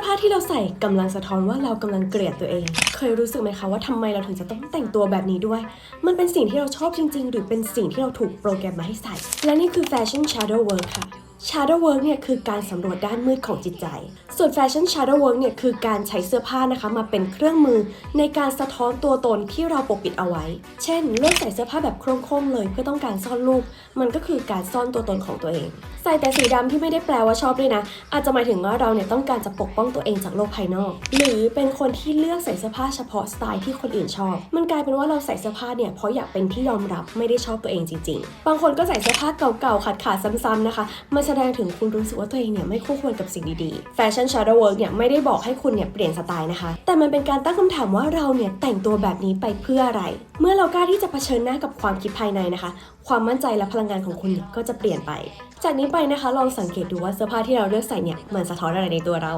อผ้าที่เราใส่กำลังสะท้อนว่าเรากำลังเกลียดตัวเอง เคยรู้สึกไหมคะว่าทำไมเราถึงจะต้องแต่งตัวแบบนี้ด้วย มันเป็นสิ่งที่เราชอบจริง ๆ หรือเป็นสิ่งที่เราถูกโปรแกรมมาให้ใส่ และนี่คือ Fashion Shadow Work ค่ะ Shadow Work เนี่ยคือการสำรวจด้านมืดของจิตใจ ส่วน Fashion Shadow Work เนี่ยคือการใช้เสื้อผ้านะคะมาเป็นเครื่องมือในการสะท้อนตัวตนที่เราปกปิดเอาไว้ เช่นเลือกใส่เสื้อผ้าแบบโคร่งๆเลยเพื่อต้องการซ่อนรูป มันก็คือการซ่อนตัวตนของตัวเอง ใส่แต่สีดำที่ไม่ได้แปลว่าชอบด้วยนะ อาจจะหมายถึงว่าเราเนี่ยต้องการจะปกป้องตัวเองจากโลกภายนอก หรือเป็นคนที่เลือกใส่เสื้อผ้าเฉพาะสไตล์ที่คนอื่นชอบ มันกลายเป็นว่าเราใส่เสื้อผ้าเนี่ยเพราะอยากเป็นที่ยอมรับไม่ได้ชอบตัวเองจริง ๆ บางคนก็ใส่เสื้อผ้าเก่าๆขาดๆซ้ำๆนะคะมันแสดงถึงคุณรู้สึกว่าตัวเองเนี่ยไม่คู่ควรกับสิ่งดีๆแฟชั่นชาร์ดเวิร์กเนี่ยไม่ได้บอกให้คุณเนี่ยเปลี่ยนสไตล์นะคะ แต่มันเป็นการตั้งคำถามว่าเราเนี่ยแต่งตัวแบบนี้ไปเพื่ออะไร เมื่อเรากล้าที่จะเผชิญหน้ากับความคิดภายในนะคะ ความมั่นใจและพลังงานของคุณก็จะเปลี่ยนไป จากนี้ไปนะคะลองสังเกตดูว่าเสื้อผ้าที่เราเลือกใส่เนี่ยมันสะท้อนอะไรในตัวเรา